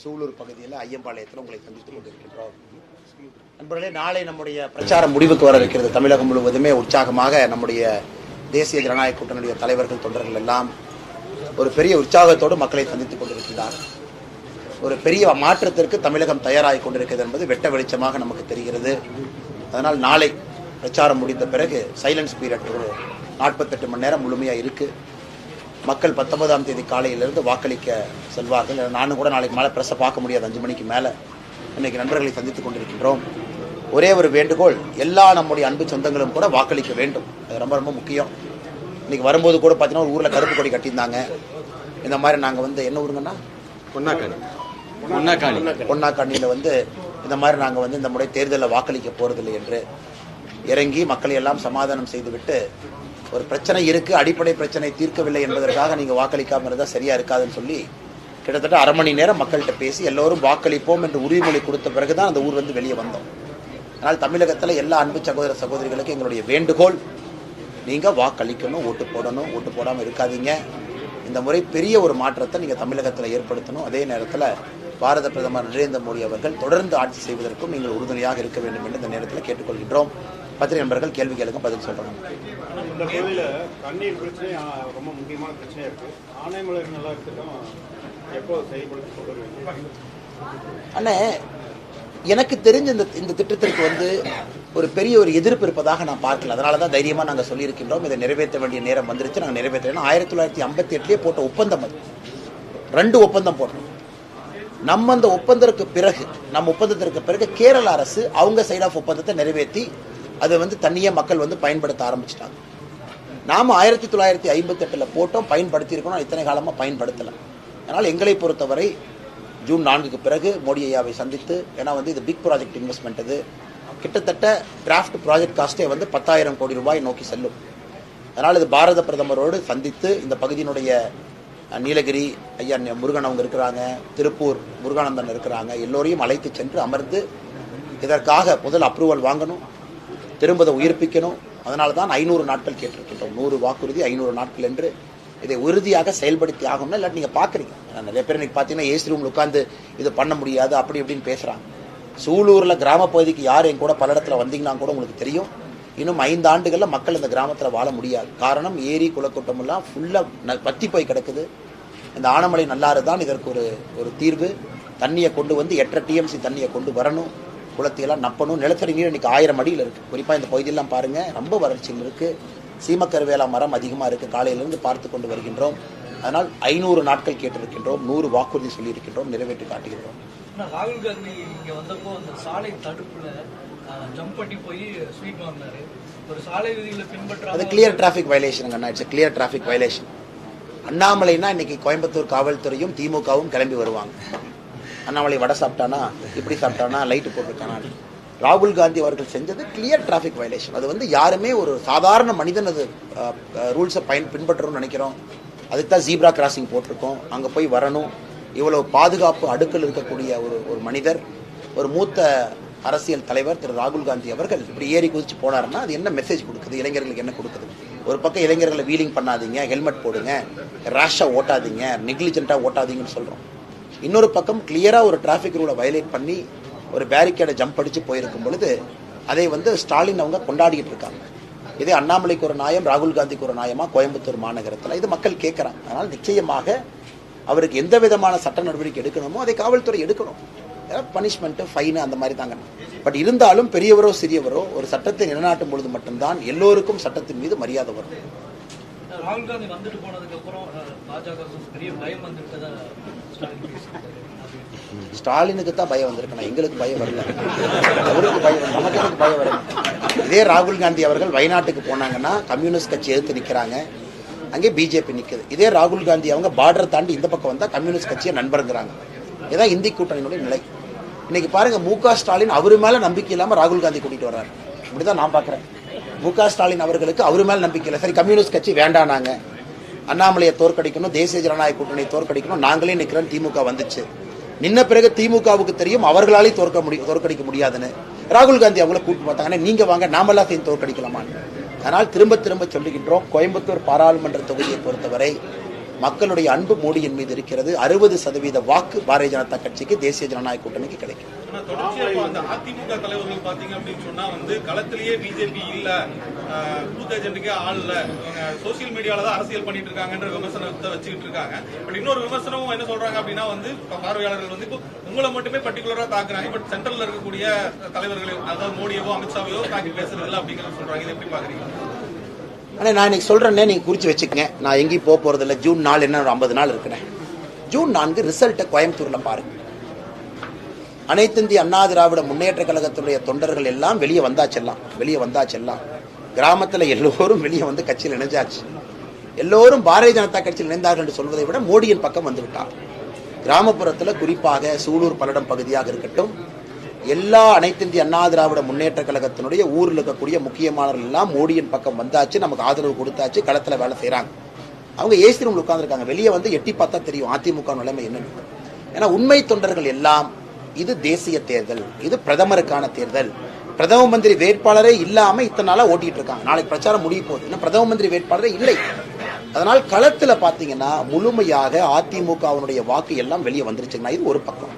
சூலூர் பகுதியில் ஐயம்பாளையத்தில் உங்களை சந்தித்துக் கொண்டிருக்கின்றோம். நண்பர்களே நாளை நம்முடைய பிரச்சாரம் முடிவுக்கு வர இருக்கிறது. தமிழகம் முழுவதுமே உற்சாகமாக நம்முடைய தேசிய ஜனநாயக கூட்டணியுடைய தலைவர்கள் தொண்டர்கள் எல்லாம் ஒரு பெரிய உற்சாகத்தோடு மக்களை சந்தித்துக் கொண்டிருக்கிறார் ஒரு பெரிய மாற்றத்திற்கு தமிழகம் தயாராகி கொண்டிருக்கிறது என்பது வெட்ட வெளிச்சமாக நமக்கு தெரிகிறது. அதனால் நாளை பிரச்சாரம் முடிந்த பிறகு சைலன்ஸ் பீரியட் ஒரு நாற்பத்தெட்டு மணி நேரம் முழுமையாக இருக்குது மக்கள் பத்தொன்பதாம் தேதி காலையிலிருந்து வாக்களிக்க செல்வார்கள். நானும் கூட நாளைக்கு மேலே ப்ரெஸ்ஸை பார்க்க முடியாது. அஞ்சு மணிக்கு மேலே இன்னைக்கு நண்பர்களை சந்தித்துக் கொண்டிருக்கின்றோம். ஒரே ஒரு வேண்டுகோள் எல்லா நம்முடைய அன்பு சொந்தங்களும் கூட வாக்களிக்க வேண்டும். அது ரொம்ப ரொம்ப முக்கியம். இன்னைக்கு வரும்போது கூட பார்த்தீங்கன்னா ஒரு ஊரில் கருப்பு கொடி கட்டியிருந்தாங்க. இந்த மாதிரி நாங்கள் வந்து என்ன ஊருங்கன்னா பொன்னாக்காணி. பொன்னாக்காணி. பொன்னாக்கண்ணியில் வந்து இந்த மாதிரி நாங்கள் வந்து இந்த முறை தேர்தலில் வாக்களிக்க போறதில்லை என்று இறங்கி மக்களை எல்லாம் சமாதானம் செய்துவிட்டு ஒரு பிரச்சனை இருக்கு அடிப்படை பிரச்சனை தீர்க்கவில்லை என்பதற்காக நீங்க வாக்களிக்காம இருந்தா சரியா இருக்காதுன்னு சொல்லி கிட்டத்தட்ட அரை மணி நேரம் மக்கள்கிட்ட பேசி எல்லோரும் வாக்களிப்போம் என்று உறுதிமொழி கொடுத்த பிறகுதான் அந்த ஊர் வந்து வெளியே வந்தோம். அதனால் தமிழகத்தில் எல்லா அன்பு சகோதர சகோதரிகளுக்கு எங்களுடைய வேண்டுகோள் நீங்க வாக்களிக்கணும் ஓட்டு போடணும் ஓட்டு போடாமல் இருக்காதீங்க. இந்த முறை பெரிய ஒரு மாற்றத்தை நீங்க தமிழகத்தில் ஏற்படுத்தணும். அதே நேரத்தில் பாரத பிரதமர் நரேந்திர மோடி அவர்கள் தொடர்ந்து ஆட்சி செய்வதற்கும் நீங்கள் உறுதுணையாக இருக்க வேண்டும் என்று இந்த நேரத்தில் கேட்டுக்கொள்கின்றோம். பத்திரிகை நண்பர்கள் கேள்வி கேளுங்க பதில் சொல்றோம். இந்த கோயில தண்ணீர் பிரச்சனை ரொம்ப முக்கியமான பிரச்சனையா இருக்கு. ஆனைமலை நல்லா இருக்கட்டும் எப்போ செயல்படுத்தி வருவீங்க அண்ணே எனக்கு தெரிஞ்ச இந்த இந்த திட்டத்திற்கு வந்து ஒரு பெரிய ஒரு எதிர்ப்பு இருப்பதாக நான் பார்க்கல. அதனால தான் தைரியமாக நாங்கள் சொல்லியிருக்கின்றோம். இதை நிறைவேற்ற வேண்டிய நேரம் வந்துருச்சு. நாங்கள் நிறைவேற்றணும் ஆயிரத்தி தொள்ளாயிரத்தி ஐம்பத்தி எட்டுலேயே போட்ட ஒப்பந்தம் அது. ரெண்டு ஒப்பந்தம் போட்டோம். நம்ம அந்த ஒப்பந்தத்திற்கு பிறகு நம்ம ஒப்பந்தத்திற்கு பிறகு கேரள அரசு அவங்க சைட் ஆஃப் ஒப்பந்தத்தை நிறைவேற்றி அதை வந்து தண்ணியை மக்கள் வந்து பயன்படுத்த ஆரம்பிச்சிட்டாங்க. நாம ஆயிரத்தி தொள்ளாயிரத்தி ஐம்பத்தெட்டில் போட்டோம் பயன்படுத்தியிருக்கணும் இத்தனை காலமாக பயன்படுத்தலை. அதனால் எங்களை பொறுத்தவரை ஜூன் நான்குக்கு பிறகு மோடி ஐயாவை சந்தித்து ஏன்னா வந்து இது பிக் ப்ராஜெக்ட் இன்வெஸ்ட்மெண்ட் இது. கிட்டத்தட்ட கிராஃப்ட் ப்ராஜெக்ட் காஸ்ட்டே வந்து பத்தாயிரம் கோடி ரூபாய் நோக்கி செல்லும். அதனால் இது பாரத பிரதமரோடு சந்தித்து இந்த பகுதியினுடைய நீலகிரி ஐயா முருகன் அவங்க இருக்கிறாங்க திருப்பூர் முருகானந்தன் இருக்கிறாங்க எல்லோரையும் அழைத்து சென்று அமர்ந்து இதற்காக முதல் அப்ரூவல் வாங்கணும். திரும்ப அதை உயிர்ப்பிக்கணும். அதனால தான் ஐநூறு நாட்கள் கேட்டிருக்கின்றோம். நூறு வாக்குறுதி ஐநூறு நாட்கள் என்று இதை உறுதியாக செயல்படுத்தி ஆகணும்னா இல்லாட்டி நீங்கள் பார்க்குறீங்க. நிறைய பேர் இன்னைக்கு பார்த்தீங்கன்னா ஏசி ரூமில் உட்காந்து இது பண்ண முடியாது அப்படி இப்படின்னு பேசுகிறாங்க சூலூரில் கிராம பகுதிக்கு யார் என் கூட பல இடத்துல வந்தீங்கன்னா கூட உங்களுக்கு தெரியும். இன்னும் ஐந்து ஆண்டுகளில் மக்கள் இந்த கிராமத்தில் வாழ முடியாது. காரணம் ஏரி குளக்கூட்டம் எல்லாம் ஃபுல்லாக பத்தி போய் கிடக்குது. இந்த ஆனமலை நல்லாறு தான் இதற்கு ஒரு ஒரு தீர்வு. தண்ணியை கொண்டு வந்து எட்டரை டிஎம்சி தண்ணியை கொண்டு வரணும். குளத்தையெல்லாம் நப்பணும். நிலத்தடி நீர் இன்னைக்கு ஆயிரம் அடியில் இருக்குது குறிப்பாக இந்த பகுதியெல்லாம் பாருங்க ரொம்ப வறட்சியில் இருக்குது சீமக்கருவேலா மரம் அதிகமாக இருக்குது காலையிலிருந்து பார்த்து கொண்டு வருகின்றோம். அதனால் ஐநூறு நாட்கள் கேட்டிருக்கின்றோம். நூறு வாக்குறுதி சொல்லியிருக்கின்றோம். நிறைவேற்றி காட்டுகின்றோம். ராகுல் காந்தி இங்க வந்தப்போ அந்த சாலை தடுப்புல ஜம்ப் பண்ணி போய் ஸ்வீட் வாங்கினாரு ஒரு சாலை விதிகளை பின்பற்றாம அது கிளியர் டிராஃபிக் வயலேஷன் அண்ணா. இட்ஸ் கிளியர் டிராஃபிக் வயலேஷன் அண்ணாமலைனா இன்னைக்கு கோயம்புத்தூர் காவல்துறையும் திமுகவும் கிளம்பி வருவாங்க. அண்ணாமலை வடை சாப்பிட்டானா இப்படி சாப்பிட்டானா லைட்டு போட்டிருக்கானா? ராகுல் காந்தி அவர்கள் செஞ்சது கிளியர் டிராஃபிக் வயலேஷன் அது வந்து யாருமே ஒரு சாதாரண மனிதன் அது ரூல்ஸை பயன் பின்பற்றணும்னு நினைக்கிறோம். அதுக்கு தான் ஜீப்ரா கிராசிங் போட்டிருக்கோம். அங்கே போய் வரணும். இவ்வளவு பாதுகாப்பு அடுக்கில் இருக்கக்கூடிய ஒரு ஒரு மனிதர் ஒரு மூத்த அரசியல் தலைவர் திரு ராகுல் காந்தி அவர்கள் இப்படி ஏறி குதிச்சு போனாருன்னா அது என்ன மெசேஜ் கொடுக்குது? இளைஞர்களுக்கு என்ன கொடுக்குது? ஒரு பக்கம் இளைஞர்களை வீலிங் பண்ணாதீங்க ஹெல்மெட் போடுங்க ரேஷாக ஓட்டாதீங்க நெக்லிஜென்ட்டாக ஓட்டாதீங்கன்னு சொல்கிறோம் இன்னொரு பக்கம் கிளியராக ஒரு டிராஃபிக் ரூலை வயலேட் பண்ணி ஒரு பேரிகேடை ஜம்ப் அடித்து போயிருக்கும் பொழுது அதை வந்து ஸ்டாலின் அவங்க கொண்டாடிக்கிட்டு இருக்காங்க. இதே அண்ணாமலைக்கு ஒரு நாயம் ராகுல் காந்திக்கு ஒரு நாயமாக கோயம்புத்தூர் மாநகரத்தில்? இது மக்கள் கேட்குறாங்க அதனால் நிச்சயமாக அவருக்கு எந்த விதமான சட்ட நடவடிக்கை எடுக்கணுமோ அதை காவல்துறை எடுக்கணும். பனிஷ்மெண்ட்டு ஃபைனு அந்த மாதிரி தாங்க. பட் இருந்தாலும் பெரியவரோ சிறியவரோ ஒரு சட்டத்தை நிலைநாட்டும் பொழுது மட்டும்தான் எல்லோருக்கும் சட்டத்தின் மீது மரியாதை வரும். ராகுல் காந்தி வந்துட்டு போனதுக்கு அப்புறம் பாஜக பெரிய பயம் வந்துட்டதா ஸ்டாலினுக்கு தான் பயம் வந்திருக்கணும் எங்களுக்கு பயம் வரல. அவருக்கு பயம் நமக்கு பயம் வரல? இதே ராகுல் காந்தி அவர்கள் வயநாட்டுக்கு போனாங்கன்னா கம்யூனிஸ்ட் கட்சி எதிர்த்து நிற்கிறாங்க அங்கே பிஜேபி நிற்குது இதே ராகுல் காந்தி அவங்க பார்டர் தாண்டி இந்த பக்கம் வந்தால் கம்யூனிஸ்ட் கட்சியை நண்பருங்கிறாங்க. இதான் இந்தி கூட்டணியினுடைய நிலை. இன்னைக்கு பாருங்க மு ஸ்டாலின் அவர் மேலே நம்பிக்கை இல்லாமல் ராகுல் காந்தி கூட்டிகிட்டு வர்றாரு. இப்படிதான் நான் பார்க்குறேன் மு க ஸ்டாலின் அவர்களுக்கு அவர் மேல் நம்பிக்கை இல்லை. சரி கம்யூனிஸ்ட் கட்சி வேண்டாம் நாங்கள் அண்ணாமலையை தோற்கடிக்கணும் தேசிய ஜனநாயக கூட்டணியை தோற்கடிக்கணும். நாங்களே நிற்கிறோம் திமுக வந்துச்சு. நின்ன பிறகு திமுகவுக்கு தெரியும் அவர்களாலே தோற்க முடியும் தோற்கடிக்க முடியாதுன்னு. ராகுல் காந்தி அவங்கள கூட்டு பார்த்தாங்க நீங்க வாங்க நாமெல்லாம் சேர்ந்து தோற்கடிக்கலாமான்னு. அதனால் திரும்ப திரும்ப சொல்லுகின்றோம் கோயம்புத்தூர் பாராளுமன்ற தொகுதியை பொறுத்தவரை மக்களுடைய அன்பு மோடியின் மீது இருக்கிறது. அறுபது சதவீத வாக்கு பாரதிய ஜனதா கட்சிக்கு தேசிய ஜனநாயக கூட்டணிக்கு கிடைக்கும். ஆனா தொடர்ச்சியா அதிமுக தலைவர்கள் பாத்தீங்க அப்படின்னு சொன்னா வந்து களத்திலேயே பிஜேபி இல்ல பூத் ஏஜென்ட்டுக்கே ஆள் இல்ல. சோசியல் மீடியால தான் அரசியல் பண்ணிட்டு இருக்காங்கன்ற விமர்சனத்தை வச்சுக்கிட்டு இருக்காங்க. பட் இன்னொரு விமர்சனமும் என்ன சொல்றாங்க அப்படின்னா வந்து இப்ப பார்வையாளர்கள் வந்து இப்போ உங்களை மட்டுமே பர்டிகுலரா தாக்குறாங்க. பட் சென்ட்ரல்ல இருக்கக்கூடிய தலைவர்களை அதாவது மோடியவோ அமித்ஷாவையோ தாக்கி பேசுறது இல்லை அப்படிங்கறத சொல்றாங்க. இதை எப்படி பாக்குறீங்க? ஆனால் நான் இன்னைக்கு சொல்கிறேன்னே நீங்கள் குறித்து வச்சுக்கங்க. நான் எங்கேயும் போக போகிறதில்ல ஜூன் நாலு என்ன ஒரு ஐம்பது நாள் இருக்கிறேன் ஜூன் நான்கு ரிசல்ட்டை கோயம்புத்தூரில் பாருங்க. அனைத்திந்திய அண்ணா திராவிட முன்னேற்ற கழகத்துடைய தொண்டர்கள் எல்லாம் வெளியே வந்தாச்செல்லாம் வெளியே வந்தாச்செல்லாம் கிராமத்தில் எல்லோரும் வெளியே வந்து கட்சியில் இணைஞ்சாச்சு. எல்லோரும் பாரதிய ஜனதா கட்சியில் இணைந்தார்கள் என்று சொல்வதை விட மோடியின் பக்கம் வந்துவிட்டார் கிராமப்புறத்தில் குறிப்பாக சூலூர் பல்லடம் பகுதியாக இருக்கட்டும் எல்லா அனைத்திந்திய அண்ணா திராவிட முன்னேற்ற கழகத்தினுடைய ஊரில் இருக்கக்கூடிய முக்கியமானவர்கள் எல்லாம் மோடியின் பக்கம் வந்தாச்சு நமக்கு ஆதரவு கொடுத்தாச்சு களத்தில் வேலை செய்கிறாங்க அவங்க ஏசி ரூமில் உட்காந்துருக்காங்க வெளியே வந்து எட்டி பார்த்தா தெரியும் அதிமுக நிலைமை என்னன்னு. ஏன்னா உண்மை தொண்டர்கள் எல்லாம் இது தேசிய தேர்தல் இது பிரதமருக்கான தேர்தல். பிரதம மந்திரி வேட்பாளரே இல்லாமல் இத்தனை நாளாக ஓட்டிட்டு இருக்காங்க. நாளைக்கு பிரச்சாரம் முடிய போகுது. இன்னும் பிரதம மந்திரி வேட்பாளரே இல்லை. அதனால் களத்தில் பார்த்தீங்கன்னா முழுமையாக அதிமுகவினுடைய வாக்கு எல்லாம் வெளியே வந்துருச்சுங்கன்னா இது ஒரு பக்கம்.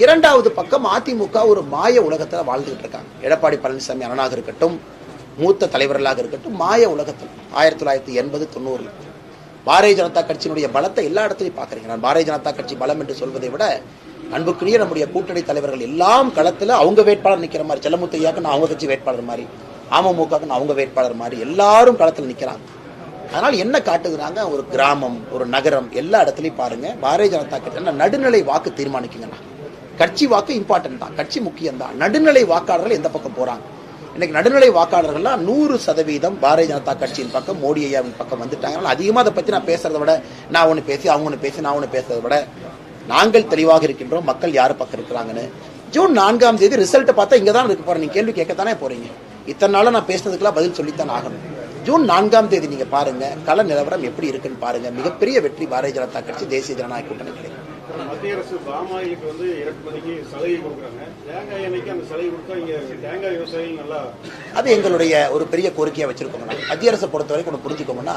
இரண்டாவது பக்கம் அதிமுக ஒரு மாய உலகத்தில் வாழ்ந்துகிட்டு இருக்காங்க. எடப்பாடி பழனிசாமி அண்ணனாக இருக்கட்டும் மூத்த தலைவர்களாக இருக்கட்டும் மாய உலகத்தில். ஆயிரத்தி தொள்ளாயிரத்தி எண்பது தொண்ணூறில் பாரதிய ஜனதா கட்சியினுடைய பலத்தை எல்லா இடத்துலையும் பார்க்குறீங்க. நான் பாரதிய ஜனதா கட்சி பலம் என்று சொல்வதை விட அன்புக்குரிய நம்முடைய கூட்டணி தலைவர்கள் எல்லாம் களத்தில் அவங்க வேட்பாளர் நிற்கிற மாதிரி செல்லமுத்தையாக்கு நான் அவங்க கட்சி வேட்பாளர் மாதிரி அமமுகக்கு அவங்க வேட்பாளர் மாதிரி எல்லாரும் களத்தில் நிற்கிறாங்க அதனால் என்ன காட்டுகிறாங்க? ஒரு கிராமம் ஒரு நகரம் எல்லா இடத்துலையும் பாருங்கள் பாரதிய ஜனதா கட்சி நடுநிலை வாக்கு தீர்மானிக்குங்கண்ணா கட்சி வாக்கு இம்பார்ட்டன்ட் தான் கட்சி முக்கியம் தான். நடுநிலை வாக்காளர்கள் எந்த பக்கம் போறாங்க? இன்னைக்கு நடுநிலை வாக்காளர்கள்லாம் நூறு சதவீதம் பாரதிய ஜனதா கட்சியின் பக்கம் மோடி ஐயாவின் பக்கம் வந்துட்டாங்க அதிகமாக அதை பற்றி நான் பேசுறதை விட நான் ஒன்று பேசி அவங்க ஒன்று பேசி நான் ஒன்று பேசுறதை விட நாங்கள் தெளிவாக இருக்கின்றோம் மக்கள் யார் பக்கம் இருக்கிறாங்கன்னு. ஜூன் நான்காம் தேதி ரிசல்ட்டை பார்த்தா இங்கே தான் இருக்க போறேன். நீங்க கேள்வி கேட்கத்தானே போறீங்க. இத்தனை நாளா நான் பேசினதுக்கெல்லாம் பதில் சொல்லித்தான் ஆகணும். ஜூன் நான்காம் தேதி நீங்க பாருங்க கள நிலவரம் எப்படி இருக்குன்னு பாருங்க. மிகப்பெரிய வெற்றி பாரதிய ஜனதா கட்சி தேசிய ஜனநாயக கூட்டணி கிடைக்கும். மத்திய அரசு பாமாயிலுக்கு வந்து இறக்குமதிக்கு சலுகை கொடுக்குறாங்க. தேங்காய் எண்ணெய்க்கு அந்த சலுகை கொடுத்தா இங்க தேங்காய் விவசாயிகள் நல்லா அது எங்களுடைய ஒரு பெரிய கோரிக்கையா வச்சிருக்கோம்னா மத்திய அரசை பொறுத்த வரைக்கும் ஒன்று புரிஞ்சுக்கோம்னா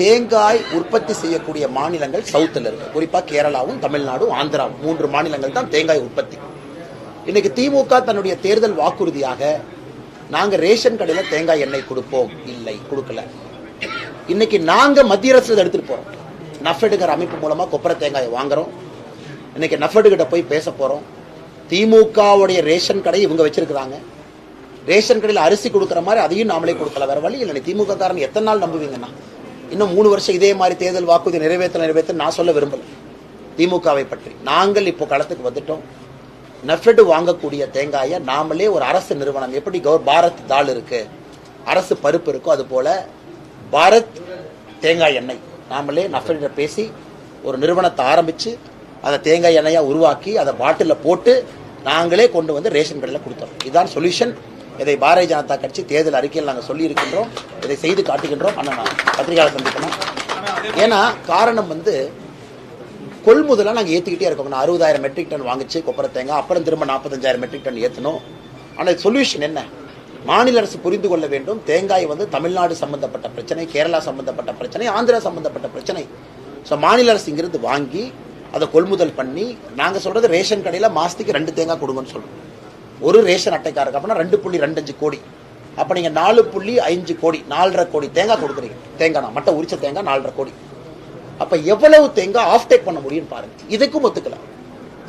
தேங்காய் உற்பத்தி செய்யக்கூடிய மாநிலங்கள் சவுத்தில் இருக்கு. குறிப்பாக கேரளாவும் தமிழ்நாடும் ஆந்திராவும். மூன்று மாநிலங்கள் தான் தேங்காய் உற்பத்தி. இன்னைக்கு திமுக தன்னுடைய தேர்தல் வாக்குறுதியாக நாங்கள் ரேஷன் கடையில் தேங்காய் எண்ணெய் கொடுப்போம். இல்லை கொடுக்கல. இன்னைக்கு நாங்கள் மத்திய அரசு எடுத்துகிட்டு எடுத்துட்டு போறோம். நஃபெடுங்கிற அமைப்பு மூலமாக கொப்பரை தேங்காயை வாங்குறோம். இன்னைக்கு நஃபெடு கிட்ட போய் பேச போகிறோம் திமுகவுடைய ரேஷன் கடை இவங்க வச்சிருக்கிறாங்க. ரேஷன் கடையில் அரிசி கொடுக்குற மாதிரி அதையும் நாமளே கொடுக்கல. வேற வழி இல்லை திமுக காரன் எத்தனை நாள் நம்புவீங்கண்ணா இன்னும் மூணு வருஷம் இதே மாதிரி தேர்தல் வாக்குறுதி நிறைவேற்ற நிறைவேற்ற நான் சொல்ல விரும்பல. திமுகவை பற்றி. நாங்கள் இப்போ களத்துக்கு வந்துட்டோம். நெஃபெடு வாங்கக்கூடிய தேங்காயை நாமளே ஒரு அரசு நிறுவனம். எப்படி கவர் பாரத் தால் இருக்கு. அரசு பருப்பு இருக்கோ அது போல பாரத் தேங்காய் எண்ணெய். நாமளே நஃபெட பேசி ஒரு நிறுவனத்தை ஆரம்பித்து அதை தேங்காய் எண்ணெயாக உருவாக்கி அதை பாட்டிலில் போட்டு நாங்களே கொண்டு வந்து ரேஷன் கடையில் கொடுத்தோம். இதுதான் சொல்யூஷன். இதை பாரதிய ஜனதா கட்சி தேர்தல் அறிக்கையில் நாங்கள் சொல்லியிருக்கின்றோம். இதை செய்து காட்டுகின்றோம். ஆனால் நான் பத்திரிகையாளர் சந்திக்கணும்? ஏன்னா காரணம் வந்து கொள்முதலாக நாங்கள் ஏற்றிக்கிட்டே இருக்கோம். நான் அறுபதாயிரம் மெட்ரிக் டன் வாங்கிச்சு கொப்பரை தேங்காய் அப்புறம் திரும்ப நாற்பத்தஞ்சாயிரம் மெட்ரிக் டன் ஏற்றணும் ஆனால் சொல்யூஷன் என்ன? மாநில அரசு புரிந்து கொள்ள வேண்டும். தேங்காய் வந்து தமிழ்நாடு சம்பந்தப்பட்ட பிரச்சனை கேரளா சம்பந்தப்பட்ட பிரச்சனை ஆந்திரா சம்பந்தப்பட்ட பிரச்சனை. ஸோ மாநில அரசு இங்கிருந்து வாங்கி அதை கொள்முதல் பண்ணி நாங்கள் சொல்றது ரேஷன் கடையில் மாசத்துக்கு ரெண்டு தேங்காய் கொடுங்கன்னு சொல்கிறோம் ஒரு ரேஷன் அட்டைக்காரருக்கு அப்படின்னா ரெண்டு புள்ளி ரெண்டஞ்சு கோடி. அப்போ நீங்கள் நாலு புள்ளி அஞ்சு கோடி நாலரை கோடி தேங்காய் கொடுக்குறீங்க. தேங்காய் மட்டை உரிச்ச தேங்காய் நாலரை கோடி. அப்போ எவ்வளவு தேங்காய் ஆஃப் டேக் பண்ண முடியும் பாருங்க. இதுக்கும் ஒத்துக்கலாம்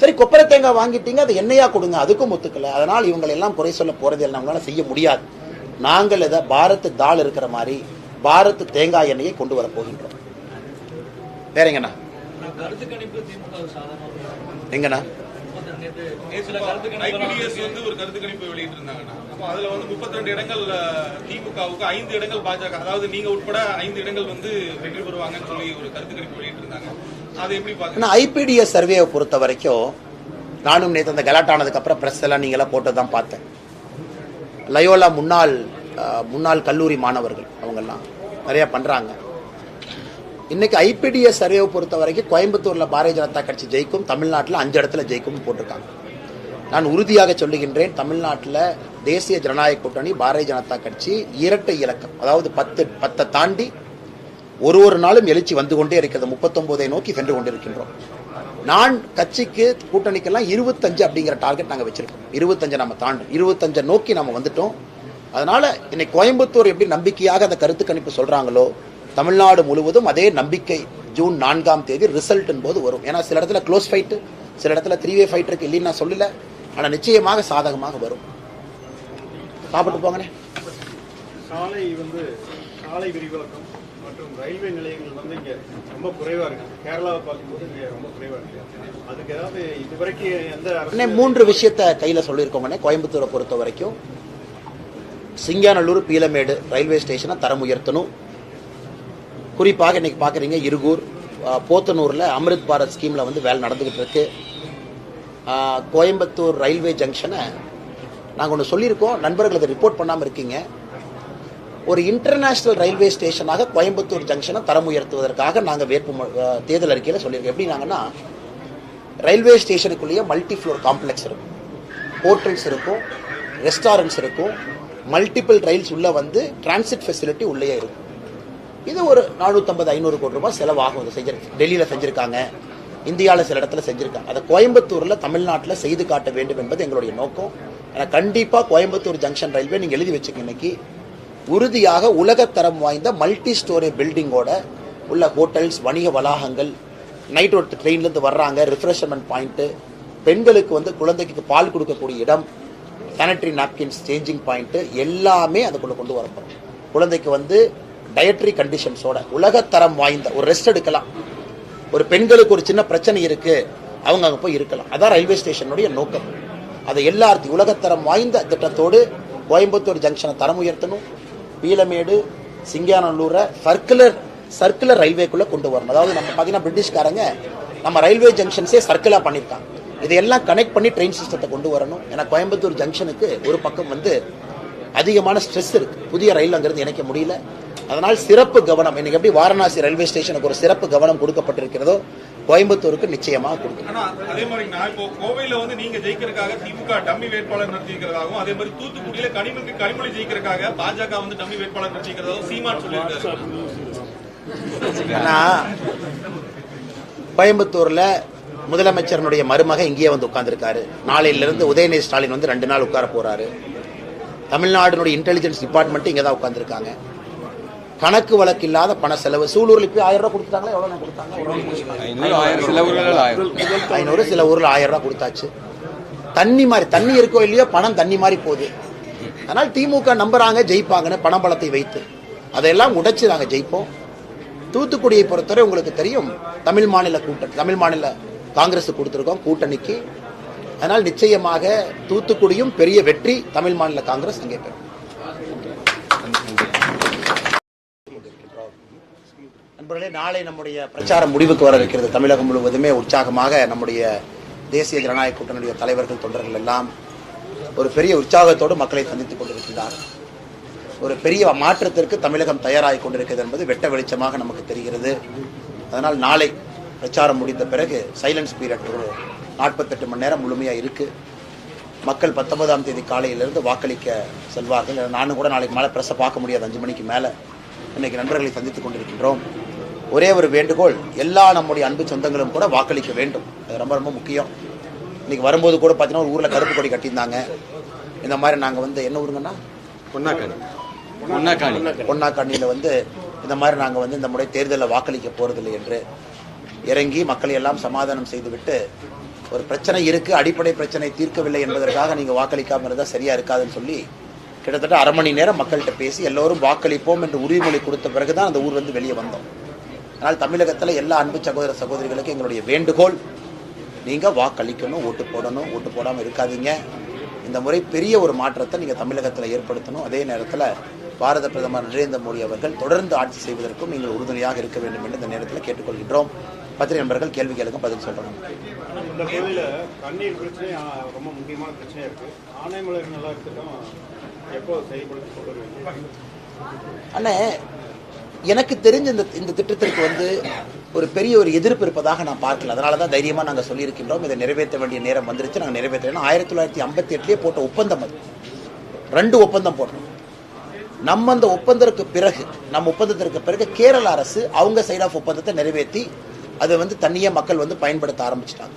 சரி கொப்பரை தேங்காய் வாங்கிட்டீங்க அதை எண்ணெயா கொடுங்க அதுக்கும் ஒத்துக்கல. அதனால் இவங்களை எல்லாம் குறை சொல்ல போறது இல்லை நம்மளால செய்ய முடியாது. நாங்கள் இதை பாரத் தால் இருக்கிற மாதிரி பாரத் தேங்காய் எண்ணெயை கொண்டு வர போகின்றோம். வேறங்கண்ணா எங்கண்ணா? நேற்று வந்து ஒரு கருத்து கணிப்பு வெளியிட்டு இருந்தாங்கன்னா அப்போ அதுல வந்து 32 இடங்கள் திமுகவுக்கு ஐந்து இடங்கள் பாஜக அதாவது நீங்க உட்பட ஐந்து இடங்கள் வந்து வெற்றி பெறுவாங்கன்னு சொல்லி ஒரு கருத்து கணிப்பு வெளியிட்டிருந்தாங்க. ஆனால் ஐபிடிஎஸ் சர்வேவை பொறுத்த வரைக்கும் நானும் நேற்று அந்த கலாட்டானதுக்கப்புறம் ப்ரெஸ் எல்லாம் நீங்களாம் போட்டு தான் பார்த்தேன். லயோலா முன்னாள் முன்னாள் கல்லூரி மாணவர்கள் அவங்கெல்லாம் நிறையா பண்ணுறாங்க இன்னைக்கு ஐபிடிஎஸ் சர்வேவை பொறுத்த வரைக்கும் கோயம்புத்தூரில் பாரதிய ஜனதா கட்சி ஜெயிக்கும் தமிழ்நாட்டில் அஞ்சு இடத்துல ஜெயிக்கும் போட்டிருக்காங்க. நான் உறுதியாக சொல்லுகின்றேன் தமிழ்நாட்டில் தேசிய ஜனநாயக கூட்டணி பாரதிய ஜனதா கட்சி இரட்டை இலக்கம் அதாவது பத்து பத்தை தாண்டி ஒரு ஒரு நாளும் எழுச்சி வந்து கொண்டே இருக்கிறது. முப்பத்தொன்பதை நோக்கி சென்று கொண்டிருக்கின்றோம். நான் கட்சிக்கு கூட்டணிக்கெல்லாம் இருபத்தஞ்சு அப்படிங்கிற டார்கெட் நாங்கள் வச்சிருக்கோம். இருபத்தஞ்சை நம்ம தாண்டும். இருபத்தஞ்சை நோக்கி நம்ம வந்துட்டோம். அதனால இன்னைக்கு கோயம்புத்தூர் எப்படி நம்பிக்கையாக அந்த கருத்து கணிப்பு சொல்றாங்களோ தமிழ்நாடு முழுவதும் அதே நம்பிக்கை ஜூன் நான்காம் தேதி ரிசல்ட்டுன் போது வரும். ஏன்னா சில இடத்துல க்ளோஸ் ஃபைட்டு சில இடத்துல த்ரீ வே ஃபைட் இருக்கு இல்லைன்னு நான் சொல்லல. ஆனால் நிச்சயமாக சாதகமாக வரும். சாப்பிட்டு போங்கண்ணே. சாலை வந்து சாலை விரிவாக்கம். ரயில்வே நிலையங்கள் வந்து இங்கே ரொம்ப குறைவாக இருக்குது கேரளாவை பார்க்கும்போது இங்கே ரொம்ப குறைவாக இருக்குது அதுக்கு ஏதாவது இதுவரைக்கும் எந்த அண்ணே மூன்று விஷயத்தை கையில் சொல்லியிருக்கோங்கண்ணே கோயம்புத்தூரை பொறுத்த வரைக்கும் சிங்காநல்லூர் பீலமேடு ரயில்வே ஸ்டேஷனை தரம் உயர்த்தணும். குறிப்பாக இன்றைக்கி பார்க்குறீங்க இருகூர் போத்தனூரில் அமிர்த் பாரத் ஸ்கீமில் வந்து வேலை நடந்துக்கிட்டு இருக்கு. கோயம்புத்தூர் ரயில்வே ஜங்ஷனை நாங்கள் ஒன்று சொல்லியிருக்கோம். நண்பர்கள் அதை ரிப்போர்ட் பண்ணாமல் இருக்கீங்க. ஒரு இன்டர்நேஷனல் ரயில்வே ஸ்டேஷனாக கோயம்புத்தூர் ஜங்ஷனை தரம் உயர்த்துவதற்காக நாங்கள் வேட்பு தேர்தல் அறிக்கையில் சொல்லியிருக்கோம். எப்படி நாங்கன்னா ரயில்வே ஸ்டேஷனுக்குள்ளேயே மல்டி ஃப்ளோர் காம்ப்ளெக்ஸ் இருக்கும். ஹோட்டல்ஸ் இருக்கும் ரெஸ்டாரண்ட்ஸ் இருக்கும் மல்டிபிள் ரயில்ஸ் உள்ளே வந்து டிரான்சிட் ஃபெசிலிட்டி உள்ளேயே இருக்கும். இது ஒரு நானூற்றம்பது ஐநூறு கோடி ரூபாய் செலவாகும் இது செஞ்சு டெல்லியில் செஞ்சுருக்காங்க. இந்தியாவில் சில இடத்துல செஞ்சுருக்காங்க. அதை கோயம்புத்தூரில் தமிழ்நாட்டில் செய்து காட்ட வேண்டும் என்பது எங்களுடைய நோக்கம். ஆனால் கண்டிப்பாக கோயம்புத்தூர் ஜங்ஷன் ரயில்வே நீங்கள் எழுதி வச்சுக்க இன்னைக்கு. உறுதியாக உலகத்தரம் வாய்ந்த மல்டி ஸ்டோரி பில்டிங்கோட உள்ள ஹோட்டல்ஸ் வணிக வளாகங்கள் நைட் ஒரு ட்ரெயின்லேருந்து வர்றாங்க ரிஃப்ரெஷ்மெண்ட் பாயிண்ட்டு பெண்களுக்கு வந்து குழந்தைக்கு பால் கொடுக்கக்கூடிய இடம் சானிட்டரி நாப்கின்ஸ் சேஞ்சிங் பாயிண்ட்டு எல்லாமே அதுக்குள்ளே கொண்டு வரப்போம் குழந்தைக்கு வந்து டயட்ரி கண்டிஷன்ஸோட உலகத்தரம் வாய்ந்த ஒரு ரெஸ்ட் எடுக்கலாம். ஒரு பெண்களுக்கு ஒரு சின்ன பிரச்சனை இருக்குது அவங்க அங்கே போய் இருக்கலாம். அதான் ரயில்வே ஸ்டேஷனுடைய நோக்கம். அதை எல்லாத்தையும் உலகத்தரம் வாய்ந்த திட்டத்தோடு கோயம்புத்தூர் ஜங்ஷனை தரம் உயர்த்தணும். பீலமேடு சிங்கியானல்லூரை சர்க்குலர் சர்க்குலர் ரயில்வேக்குள்ளே கொண்டு வரணும். அதாவது நம்ம பார்த்தீங்கன்னா பிரிட்டிஷ்காரங்க நம்ம ரயில்வே ஜங்ஷன்ஸே சர்க்கிளா பண்ணியிருக்காங்க இதையெல்லாம் கனெக்ட் பண்ணி ட்ரெயின் சிஸ்டத்தை கொண்டு வரணும். ஏன்னா கோயம்புத்தூர் ஜங்ஷனுக்கு ஒரு பக்கம் வந்து அதிகமான ஸ்ட்ரெஸ் இருக்குது புதிய ரயில் அங்கிருந்து இணைக்க முடியல. அதனால் சிறப்பு கவனம் இன்னைக்கு எப்படி வாரணாசி ரயில்வே ஸ்டேஷனுக்கு ஒரு சிறப்பு கவனம் கொடுக்கப்பட்டிருக்கிறதோ கோயம்புத்தூருக்கு நிச்சயமாக கொடுக்கும். அதே மாதிரி நான் இப்போ கோவையில வந்து நீங்க ஜெயிக்கிறதுக்காக திமுக டம்மி வேட்பாளர் நிறுத்திக்கிறதாகவும் அதே மாதிரி தூத்துக்குடியில கனிமொழி கனிமொழி ஜெயிக்கிறதுக்காக பாஜக வந்து டம்மி வேட்பாளர் நிறுத்திக்கிறதாகவும் சீமான் சொல்லியிருக்காரு. ஆனா கோயம்புத்தூர்ல முதலமைச்சரனுடைய மருமக இங்கேயே வந்து உட்கார்ந்திருக்காரு. நாளையிலிருந்து உதயநிதி ஸ்டாலின் வந்து ரெண்டு நாள் உட்கார போறாரு. தமிழ்நாடுனுடைய இன்டெலிஜென்ஸ் டிபார்ட்மெண்ட் இங்க தான் உட்கார்ந்திருக்காங்க. கணக்கு வழக்கு இல்லாத பண செலவு. சூலூர்ல போய் ஆயிரம் ரூபாய் கொடுத்தாங்களா எவ்வளவு கொடுத்தாங்க? ஐநூறு சில ஊர்ல ஆயிரம். ரூபாய் கொடுத்தாச்சு. தண்ணி மாதிரி தண்ணி இருக்கோ இல்லையோ பணம் தண்ணி மாதிரி போகுது. அதனால் திமுக நம்புறாங்க ஜெயிப்பாங்கன்னு பணம் பலத்தை வைத்து. அதையெல்லாம் உடைச்சு நாங்க ஜெயிப்போம். தூத்துக்குடியை பொறுத்தவரை உங்களுக்கு தெரியும் தமிழ் மாநில கூட்டணி தமிழ் மாநில காங்கிரஸ் கொடுத்திருக்கோம் கூட்டணிக்கு. அதனால் நிச்சயமாக தூத்துக்குடியும் பெரிய வெற்றி தமிழ் மாநில காங்கிரஸ் அங்கே பெறும். நண்பர்களே நாளை நம்முடைய பிரச்சாரம் முடிவுக்கு வர இருக்கிறது தமிழகம் முழுவதுமே உற்சாகமாக நம்முடைய தேசிய ஜனநாயக கூட்டணியுடைய தலைவர்கள் தொண்டர்கள் எல்லாம் ஒரு பெரிய உற்சாகத்தோடு மக்களை சந்தித்துக் கொண்டிருக்கிறார் ஒரு பெரிய மாற்றத்திற்கு தமிழகம் தயாராகி கொண்டிருக்கிறது என்பது வெட்ட வெளிச்சமாக நமக்கு தெரிகிறது. அதனால் நாளை பிரச்சாரம் முடிந்த பிறகு சைலன்ஸ் பீரியட் ஒரு நாற்பத்தெட்டு மணி நேரம் முழுமையாக இருக்கு. மக்கள் பத்தொன்பதாம் தேதி காலையிலிருந்து வாக்களிக்க செல்வார்கள். நானும் கூட நாளைக்கு மேலே ப்ரெஸ்ஸை பார்க்க முடியாது. அஞ்சு மணிக்கு மேலே. இன்னைக்கு நண்பர்களை சந்தித்துக் கொண்டிருக்கின்றோம். ஒரே ஒரு வேண்டுகோள் எல்லா நம்முடைய அன்பு சொந்தங்களும் கூட வாக்களிக்க வேண்டும். அது ரொம்ப ரொம்ப முக்கியம். இன்னைக்கு வரும்போது கூட பார்த்தீங்கன்னா ஒரு ஊரில் கருப்பு கொடி கட்டியிருந்தாங்க. இந்த மாதிரி நாங்கள் வந்து என்ன ஊருங்கன்னா பொன்னாக்காணி. பொன்னாக்காணி. பொன்னாக்கண்ணியில் வந்து இந்த மாதிரி நாங்கள் வந்து இந்த முறை தேர்தலில் வாக்களிக்க போறதில்லை என்று இறங்கி மக்களை எல்லாம் சமாதானம் செய்துவிட்டு ஒரு பிரச்சனை இருக்கு அடிப்படை பிரச்சனை தீர்க்கவில்லை என்பதற்காக நீங்க வாக்களிக்காம இருந்தா சரியா இருக்காதுன்னு சொல்லி கிட்டத்தட்ட அரை மணி நேரம் மக்கள்கிட்ட பேசி எல்லோரும் வாக்களிப்போம் என்று உறுதிமொழி கொடுத்த பிறகுதான் அந்த ஊர் வந்து வெளியே வந்தோம். அதனால் தமிழகத்தில் எல்லா அன்பு சகோதர சகோதரிகளுக்கு எங்களுடைய வேண்டுகோள் நீங்க வாக்களிக்கணும் ஓட்டு போடணும் ஓட்டு போடாம இருக்காதீங்க. இந்த முறை பெரிய ஒரு மாற்றத்தை நீங்க தமிழகத்தில் ஏற்படுத்தணும். அதே நேரத்தில் பாரத பிரதமர் நரேந்திர மோடி அவர்கள் தொடர்ந்து ஆட்சி செய்வதற்கும் நீங்கள் உறுதுணையாக இருக்க வேண்டும் என்று இந்த நேரத்தில் கேட்டுக்கொள்கின்றோம். பத்திரிகை நண்பர்கள் கேள்வி கேளுங்க பதில் சொல்றோம் இந்த கோவில தண்ணீர் பிரச்சனை ஆ, ரொம்ப முக்கியமான பிரச்சனையா இருக்கு. ஆனைமலர் நல்லா இருக்கட்டும் எப்போ செயல்படுத்தி கொண்டு வருவீங்க அண்ணே எனக்கு தெரிஞ்ச இந்த இந்த திட்டத்திற்கு வந்து ஒரு பெரிய ஒரு எதிர்ப்பு இருப்பதாக நான் பார்க்கல. அதனால தான் தைரியமாக நாங்கள் சொல்லியிருக்கின்றோம். இதை நிறைவேற்ற வேண்டிய நேரம் வந்துருச்சு. நாங்கள் நிறைவேற்றுறோம் ஆயிரத்தி தொள்ளாயிரத்தி ஐம்பத்தி எட்டுலேயே போட்ட ஒப்பந்தம் அது. ரெண்டு ஒப்பந்தம் போட்டோம் நம்ம அந்த ஒப்பந்தத்திற்கு பிறகு நம்ம ஒப்பந்தத்திற்கு பிறகு கேரள அரசு அவங்க சைட் ஆஃப் ஒப்பந்தத்தை நிறைவேற்றி அதை வந்து தனியே மக்கள் வந்து பயன்படுத்த ஆரம்பிச்சிட்டாங்க.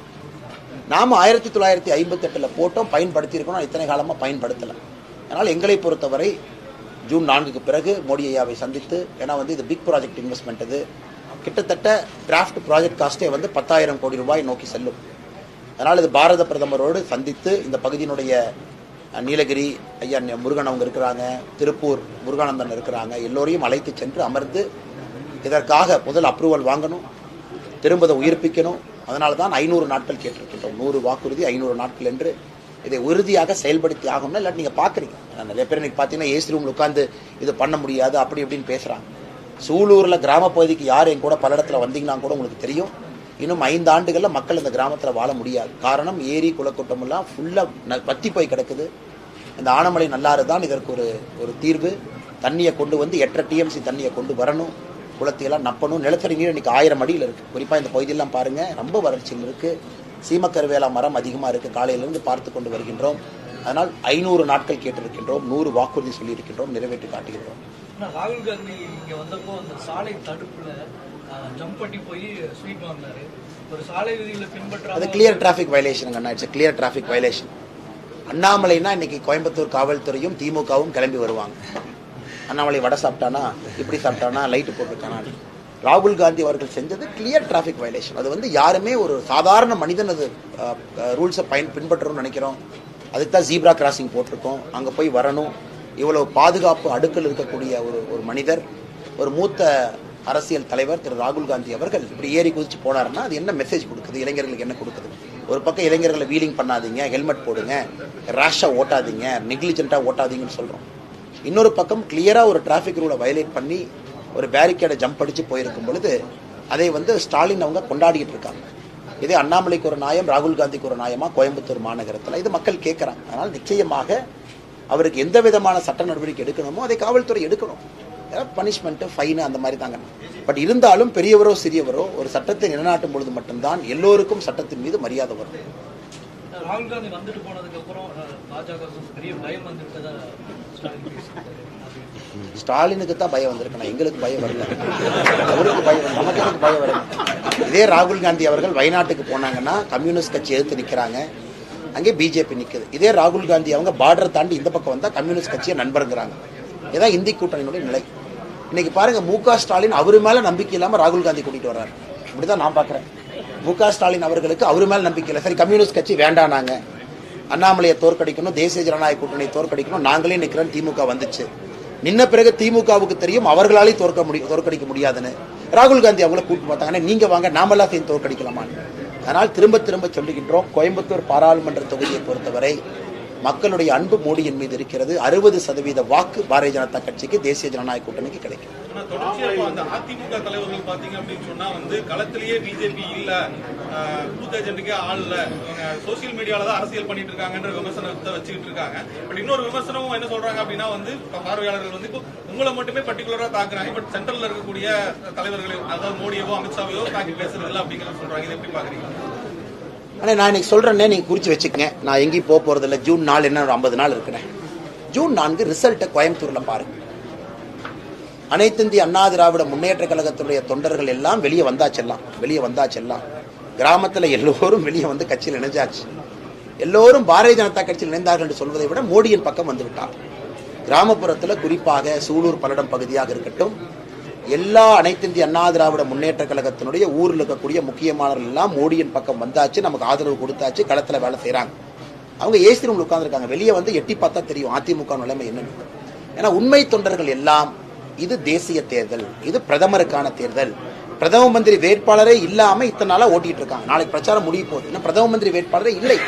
நாம் ஆயிரத்தி தொள்ளாயிரத்தி ஐம்பத்தெட்டில் போட்டோம் பயன்படுத்தியிருக்கணும். இத்தனை காலமாக பயன்படுத்தலை. அதனால் எங்களை பொறுத்தவரை ஜூன் நான்குக்கு பிறகு மோடி ஐயாவை சந்தித்து ஏன்னா வந்து இது பிக் ப்ராஜெக்ட் இன்வெஸ்ட்மெண்ட் இது. கிட்டத்தட்ட டிராஃப்ட் ப்ராஜெக்ட் காஸ்ட்டே வந்து பத்தாயிரம் கோடி ரூபாய் நோக்கி செல்லும். அதனால் இது பாரத பிரதமரோடு சந்தித்து இந்த பகுதியினுடைய நீலகிரி ஐயா முருகன் அவங்க இருக்கிறாங்க திருப்பூர் முருகானந்தன் இருக்கிறாங்க எல்லோரையும் அழைத்து சென்று அமர்ந்து இதற்காக முதல் அப்ரூவல் வாங்கணும் திரும்ப அதை உயிர்ப்பிக்கணும். அதனால தான் ஐநூறு நாட்கள் கேட்டிருக்கின்றோம். நூறு வாக்குறுதி ஐநூறு நாட்கள் என்று இதை உறுதியாக செயல்படுத்தி ஆகும்னா இல்லாட்டி நீங்கள் பார்க்குறீங்க நிறைய பேர் இன்னைக்கு பார்த்தீங்கன்னா ஏசி ரூமில் உட்காந்து இது பண்ண முடியாது அப்படி இப்படின்னு பேசுகிறாங்க சூலூரில் கிராம பகுதிக்கு யார் என் கூட பல இடத்துல வந்தீங்கன்னா கூட உங்களுக்கு தெரியும். இன்னும் ஐந்து ஆண்டுகளில் மக்கள் இந்த கிராமத்தில் வாழ முடியாது. காரணம் ஏரி குளக்கூட்டம் எல்லாம் ஃபுல்லாக வத்தி போய் கிடக்குது. இந்த ஆனமலை நல்லாறு தான் இதற்கு ஒரு ஒரு தீர்வு. தண்ணியை கொண்டு வந்து எட்டரை டிஎம்சி தண்ணியை கொண்டு வரணும். குளத்தையெல்லாம் நப்பணும். நிலத்தடி நீர் இன்னைக்கு ஆயிரம் அடியில் இருக்குது குறிப்பாக இந்த பகுதியெல்லாம் பாருங்கள் ரொம்ப வறட்சியில் இருக்குது சீமக்கருவேலா மரம் அதிகமாக இருக்குது காலையிலிருந்து பார்த்து கொண்டு வருகின்றோம். அதனால் ஐநூறு நாட்கள் கேட்டிருக்கின்றோம். நூறு வாக்குறுதி சொல்லியிருக்கின்றோம். நிறைவேற்றி காட்டுகின்றோம். ராகுல் காந்தி இங்க வந்தப்போ அந்த சாலை தடுப்புல ஜம்ப் பண்ணி போய் ஸ்வீட் வாங்கினாரு ஒரு சாலை விதிகளை பின்பற்றாம அது கிளியர் டிராஃபிக் வயலேஷன் அண்ணா. இட்ஸ் கிளியர் டிராஃபிக் வயலேஷன் அண்ணாமலைனா இன்னைக்கு கோயம்புத்தூர் காவல்துறையும் திமுகவும் கிளம்பி வருவாங்க. அண்ணாமலை வடை சாப்பிட்டானா? இப்படி சாப்பிட்டானா? லைட்டு போட்டிருக்கானா? ராகுல் காந்தி அவர்கள் செஞ்சது கிளியர் டிராஃபிக் வயலேஷன் அது வந்து யாருமே ஒரு சாதாரண மனிதன் அது ரூல்ஸை பயன் பின்பற்றணும்னு நினைக்கிறோம். அதுக்கு தான் ஜீப்ரா கிராசிங் போட்டிருக்கோம். அங்கே போய் வரணும். இவ்வளவு பாதுகாப்பு அடுக்கில் இருக்கக்கூடிய ஒரு ஒரு மனிதர் ஒரு மூத்த அரசியல் தலைவர் திரு ராகுல் காந்தி அவர்கள் இப்படி ஏறி குதிச்சு போனாருன்னா அது என்ன மெசேஜ் கொடுக்குது? இளைஞர்களுக்கு என்ன கொடுக்குது? ஒரு பக்கம் இளைஞர்களை வீலிங் பண்ணாதீங்க ஹெல்மெட் போடுங்க ரேஷாக ஓட்டாதீங்க நெக்லிஜென்ட்டாக ஓட்டாதீங்கன்னு சொல்கிறோம் இன்னொரு பக்கம் கிளியராக ஒரு டிராஃபிக் ரூலை வயலேட் பண்ணி ஒரு பேரிகேடை ஜம்ப் அடிச்சு போயிருக்கும் பொழுது அதை வந்து ஸ்டாலின் அவங்க கொண்டாடிட்டு இருக்காங்க. இதே அண்ணாமலைக்கு ஒரு நாயம் ராகுல் காந்திக்கு ஒரு நியாயமா கோயம்புத்தூர் மாநகரத்தில்? இது மக்கள் கேட்குறாங்க அதனால் நிச்சயமாக அவருக்கு எந்த விதமான சட்ட நடவடிக்கை எடுக்கணுமோ அதை காவல்துறை எடுக்கணும். பனிஷ்மெண்ட்டு ஃபைனு அந்த மாதிரி தாங்க. பட் இருந்தாலும் பெரியவரோ சிறியவரோ ஒரு சட்டத்தை நிலநாட்டும் பொழுது மட்டும்தான் எல்லோருக்கும் சட்டத்தின் மீது மரியாதை வரும். ராகுல் காந்தி வந்துட்டு போனதுக்கு அப்புறம் பாஜக பெரிய பயம் வந்துட்டதா ஸ்டாலினுக்கு தான் பயம் வந்திருக்கணும் எங்களுக்கு பயம் வரல. அவருக்கு பயம் நமக்கு பயம் வரல? இதே ராகுல் காந்தி அவர்கள் வயநாட்டுக்கு போனாங்கன்னா கம்யூனிஸ்ட் கட்சி எதிர்த்து நிற்கிறாங்க அங்கே பிஜேபி நிற்குது இதே ராகுல் காந்தி அவங்க பார்டர் தாண்டி இந்த பக்கம் வந்தால் கம்யூனிஸ்ட் கட்சியை நண்பருங்கிறாங்க. இதான் இந்தி கூட்டணியினுடைய நிலை. இன்னைக்கு பாருங்க மு ஸ்டாலின் அவர் மேலே நம்பிக்கை இல்லாமல் ராகுல் காந்தி கூட்டிகிட்டு வர்றாரு. இப்படிதான் நான் பார்க்குறேன் மு ஸ்டாலின் அவர்களுக்கு அவர் மேலே நம்பிக்கை இல்லை. சரி கம்யூனிஸ்ட் கட்சி வேண்டானாங்க. அண்ணாமலையை தோற்கடிக்கணும் தேசிய ஜனநாயக கூட்டணியை தோற்கடிக்கணும். நாங்களே நிற்கிறோம் திமுக வந்துச்சு. நின்ன பிறகு திமுகவுக்கு தெரியும் அவர்களாலே தோற்க முடியும் தோற்கடிக்க முடியாதுன்னு. ராகுல் காந்தி அவங்கள கூட்டு பார்த்தாங்க நீங்க வாங்க நாமெல்லாம் சேர்ந்து தோற்கடிக்கலாமான்னு. அதனால் திரும்ப திரும்ப சொல்லுகின்றோம் கோயம்புத்தூர் பாராளுமன்ற தொகுதியை பொறுத்தவரை மக்களுடைய அன்பு மோடியின் மீது இருக்கிறது. அறுபது சதவீத வாக்கு பாரதிய ஜனதா கட்சிக்கு தேசிய ஜனநாயக கூட்டணிக்கு கிடைக்கும். பூத் ஏஜென்ட்டுக்கே ஆள் இல்லை. இவங்க சோசியல் மீடியாவில் தான் அரசியல் பண்ணிட்டு இருக்காங்கன்ற விமர்சனத்தை வச்சுக்கிட்டு இருக்காங்க. பட் இன்னொரு விமர்சனமும் என்ன சொல்றாங்க அப்படின்னா வந்து பார்வையாளர்கள் வந்து இப்போ உங்களை மட்டுமே பர்டிகுலராக தாக்குறாங்க. பட் சென்ட்ரல்ல இருக்கக்கூடிய தலைவர்களை அதாவது மோடியவோ அமித்ஷாவையோ தாக்கி பேசுறது இல்லை அப்படிங்கிறத சொல்றாங்க. இதை எப்படி பாக்குறீங்க? ஆனால் நான் இன்னைக்கு சொல்றேன்னே நீங்கள் குறித்து வச்சுக்கங்க. நான் எங்கேயும் போக போறது இல்லை. ஜூன் நாலு என்ன ஒரு ஐம்பது நாள் இருக்கிறேன் ஜூன் நான்கு ரிசல்ட்டை கோயம்புத்தூர்ல பாருங்க. அனைத்து இந்திய அண்ணா திராவிட முன்னேற்ற கழகத்துடைய தொண்டர்கள் எல்லாம் வெளியே வந்தாச்செல்லாம் வெளியே வந்தாச்செல்லாம் கிராமத்தில் எல்லோரும் வெளியே வந்து கட்சியில் இணைஞ்சாச்சு. எல்லோரும் பாரதிய ஜனதா கட்சியில் இணைந்தார்கள் என்று சொல்வதை விட மோடியின் பக்கம் வந்துவிட்டார் கிராமப்புறத்தில் குறிப்பாக சூலூர் பல்லடம் பகுதியாக இருக்கட்டும் எல்லா அனைத்திந்திய அண்ணா திராவிட முன்னேற்ற கழகத்தினுடைய ஊரில் இருக்கக்கூடிய முக்கியமானவர்கள் எல்லாம் மோடியின் பக்கம் வந்தாச்சு நமக்கு ஆதரவு கொடுத்தாச்சு களத்தில் வேலை செய்கிறாங்க அவங்க ஏசி ரூம்ல உட்காந்துருக்காங்க வெளியே வந்து எட்டி பார்த்தா தெரியும் அதிமுக நிலைமை என்னன்னு. ஏன்னா உண்மை தொண்டர்கள் எல்லாம் இது தேசிய தேர்தல் இது பிரதமருக்கான தேர்தல். பிரதம மந்திரி வேட்பாளரே இல்லாம இத்தனை நாளா ஓட்டிட்டு இருக்காங்க. நாளைக்கு பிரச்சாரம் முடிய போகுது. இன்னும் பிரதம மந்திரி வேட்பாளரே இல்லை.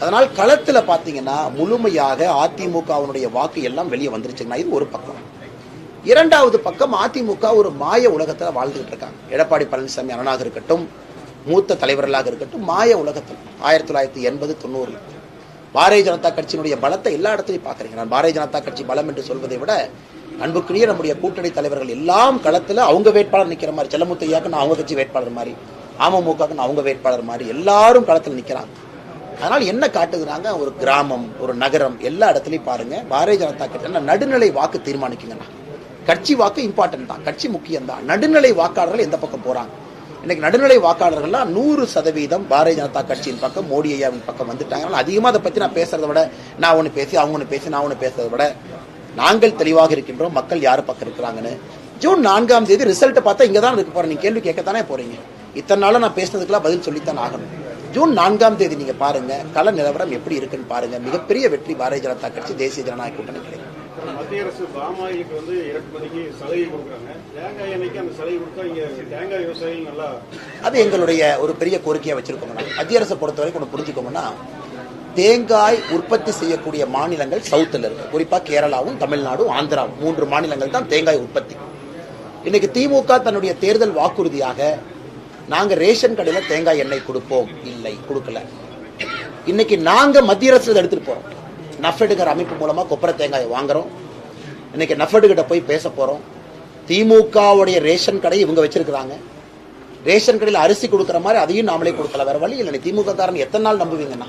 அதனால் களத்துல பாத்தீங்கன்னா முழுமையாக அதிமுகவினுடைய வாக்கு எல்லாம் வெளியே வந்துருச்சுங்கன்னா இது ஒரு பக்கம். இரண்டாவது பக்கம் அதிமுக ஒரு மாய உலகத்துல வாழ்ந்துகிட்டு இருக்காங்க. எடப்பாடி பழனிசாமி அண்ணனாக இருக்கட்டும் மூத்த தலைவர்களாக இருக்கட்டும் மாய உலகத்தில். ஆயிரத்தி தொள்ளாயிரத்தி எண்பது தொண்ணூறில் பாரதிய ஜனதா கட்சியினுடைய பலத்தை எல்லா இடத்துலையும் பார்க்குறீங்க நான் பாரதிய ஜனதா கட்சி பலம் என்று சொல்வதை விட அன்புக்குரிய நம்முடைய கூட்டணி தலைவர்கள் எல்லாம் களத்தில் அவங்க வேட்பாளர் நிற்கிற மாதிரி செல்லமுத்தையாக்கு நான் அவங்க கட்சி வேட்பாளர் மாதிரி அமமுகக்கு நான் அவங்க வேட்பாளர் மாதிரி எல்லாரும் களத்தில் நிற்கிறாங்க அதனால் என்ன காட்டுதுனாங்க ஒரு கிராமம் ஒரு நகரம் எல்லா இடத்துலையும் பாருங்க பாரதிய ஜனதா கட்சி நடுநிலை வாக்கு தீர்மானிக்குங்கண்ணா கட்சி வாக்கு இம்பார்ட்டன்ட் தான் கட்சி முக்கியம் தான். நடுநிலை வாக்காளர்கள் எந்த பக்கம் போறாங்க? இன்னைக்கு நடுநிலை வாக்காளர்கள்லாம் நூறு சதவீதம் பாரதிய ஜனதா கட்சியின் பக்கம் மோடி ஐயாவின் பக்கம் வந்துட்டாங்க. அதிகமாக அதை பற்றி நான் பேசுறதை விட நான் ஒன்று பேசி அவங்க ஒன்று பேசி நான் ஒன்று பேசுறதை விட நாங்கள் தெளிவாக இருக்கின்றோம் மக்கள் யார் பக்கம் இருக்கிறாங்கன்னு. ஜூன் நான்காம் தேதி ரிசல்ட்டை பார்த்தா இங்கே தான் இருக்க போறேன். நீங்க கேள்வி கேட்கத்தானே போறீங்க. இத்தனை நாளா நான் பேசுனதுக்கெல்லாம் பதில் சொல்லித்தான் ஆகணும். ஜூன் நான்காம் தேதி நீங்க பாருங்க கள நிலவரம் எப்படி இருக்குன்னு பாருங்க. மிகப்பெரிய வெற்றி பாரதிய ஜனதா கட்சி தேசிய ஜனநாயக கூட்டணி கிடைக்கும் மத்திய அரசு பாமாயிலுக்கு வந்து இறக்குமதிக்கு சலுகை கொடுக்குறாங்க. தேங்காய் எண்ணெய்க்கு அந்த சலுகை கொடுத்தா இங்க தேங்காய் விவசாயிகள் நல்லா அது எங்களுடைய ஒரு பெரிய கோரிக்கையா வச்சிருக்கோம்னா மத்திய அரசை பொறுத்த வரைக்கும் ஒன்று புரிஞ்சுக்கோங்கன்னா தேங்காய் உற்பத்தி செய்யக்கூடிய மாநிலங்கள் சவுத்தில் இருக்கு. குறிப்பாக கேரளாவும் தமிழ்நாடும் ஆந்திராவும். மூன்று மாநிலங்கள் தான் தேங்காய் உற்பத்தி. இன்னைக்கு திமுக தன்னுடைய தேர்தல் வாக்குறுதியாக நாங்கள் ரேஷன் கடையில் தேங்காய் எண்ணெய் கொடுப்போம். இல்லை கொடுக்கல. இன்னைக்கு நாங்கள் மத்திய அரசு எடுத்துகிட்டு எடுத்துட்டு போறோம். நஃபெடுங்கிற அமைப்பு மூலமாக கொப்பரை தேங்காயை வாங்குறோம். இன்னைக்கு நஃபெடுகிட்ட போய் பேச போறோம். திமுகவுடைய ரேஷன் கடை இவங்க வச்சிருக்கிறாங்க. ரேஷன் கடையில் அரிசி கொடுக்குற மாதிரி அதையும் நாமளே கொடுக்கல. வேற வழி இல்லை. திமுக காரன் எத்தனை நாள் நம்புவீங்கன்னா?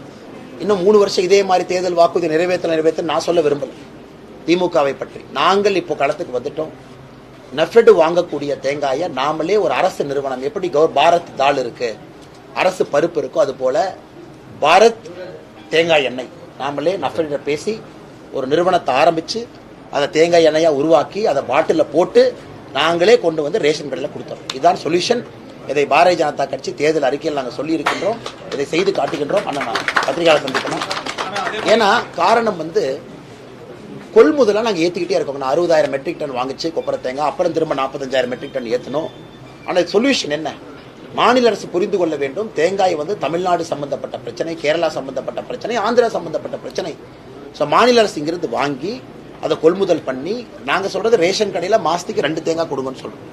இன்னும் மூணு வருஷம் இதே மாதிரி தேர்தல் வாக்குறுதி நிறைவேற்ற நிறைவேற்ற நான் சொல்ல விரும்பல. திமுகவை பற்றி. நாங்கள் இப்போ களத்துக்கு வந்துட்டோம். நெஃபெடு வாங்கக்கூடிய தேங்காயை நாமளே ஒரு அரசு நிறுவனம் எப்படி கவர் பாரத் தாள் இருக்கு அரசு பருப்பு இருக்கோ அது போல பாரத் தேங்காய் எண்ணெய். நாமளே நஃபெட பேசி ஒரு நிறுவனத்தை ஆரம்பித்து அதை தேங்காய் எண்ணெயாக உருவாக்கி அதை பாட்டிலில் போட்டு நாங்களே கொண்டு வந்து ரேஷன் கடையில் கொடுத்துறோம் இதுதான் சொல்யூஷன். இதை பாரதிய ஜனதா கட்சி தேர்தல் அறிக்கையில் நாங்கள் சொல்லியிருக்கின்றோம். இதை செய்து காட்டுகின்றோம். ஆனால் நான் பத்திரிகையாளர் சந்திக்கணும் ஏன்னா காரணம் வந்து கொள்முதலாக நாங்கள் ஏற்றிக்கிட்டே இருக்கோம். நான் அறுபதாயிரம் மெட்ரிக் டன் வாங்கிச்சு கொப்பரை தேங்காய் அப்புறம் திரும்ப நாற்பத்தஞ்சாயிரம் மெட்ரிக் டன் ஏற்றணும் ஆனால் சொல்யூஷன் என்ன? மாநில அரசு புரிந்து கொள்ள வேண்டும். தேங்காய் வந்து தமிழ்நாடு சம்பந்தப்பட்ட பிரச்சனை கேரளா சம்பந்தப்பட்ட பிரச்சனை ஆந்திரா சம்பந்தப்பட்ட பிரச்சனை. ஸோ மாநில அரசு இங்கிருந்து வாங்கி அதை கொள்முதல் பண்ணி நாங்கள் சொல்கிறது ரேஷன் கடையில் மாதத்துக்கு ரெண்டு தேங்காய் கொடுங்கன்னு சொல்கிறோம்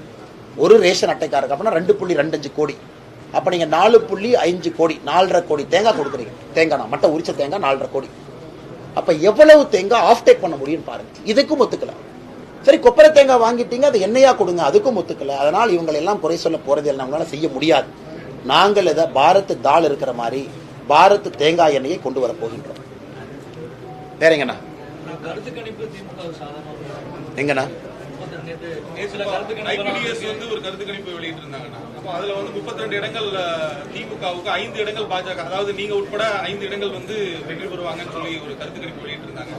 ஒரு ரேஷன் அட்டைக்காரருக்கு அப்படின்னா ரெண்டு புள்ளி ரெண்டஞ்சு கோடி. அப்போ நீங்கள் நாலு புள்ளி அஞ்சு கோடி நாலரை கோடி தேங்காய் கொடுக்குறீங்க. தேங்காய் நான் மட்டை உரிச்ச தேங்காய் நாலரை கோடி. அப்போ எவ்வளவு தேங்காய் ஆஃப் டேக் பண்ண முடியும்னு பாருங்க. இதுக்கும் ஒத்துக்கல. சரி கொப்பரை தேங்காய் வாங்கிட்டீங்க அது எண்ணெயா கொடுங்க அதுக்கும் ஒத்துக்கல. அதனால் இவங்களை எல்லாம் குறை சொல்ல போகிறது எல்லாம் நம்மளால செய்ய முடியாது. நாங்கள் இதை பாரத் தாள் இருக்கிற மாதிரி பாரத் தேங்காய் எண்ணெயை கொண்டு வர போகின்றோம். வேறங்கண்ணா எங்கண்ணா? ஐபிடிஎஸ் வந்து ஒரு கருத்து கணிப்பு வெளியிட்டு இருந்தாங்கன்னா அப்போ அதுல வந்து 32 இடங்கள் திமுகவுக்கு ஐந்து இடங்கள் பாஜக. அதாவது நீங்க உட்பட ஐந்து இடங்கள் வந்து வெற்றி பெறுவாங்கன்னு சொல்லி ஒரு கருத்து கணிப்பு வெளியிட்டு இருந்தாங்க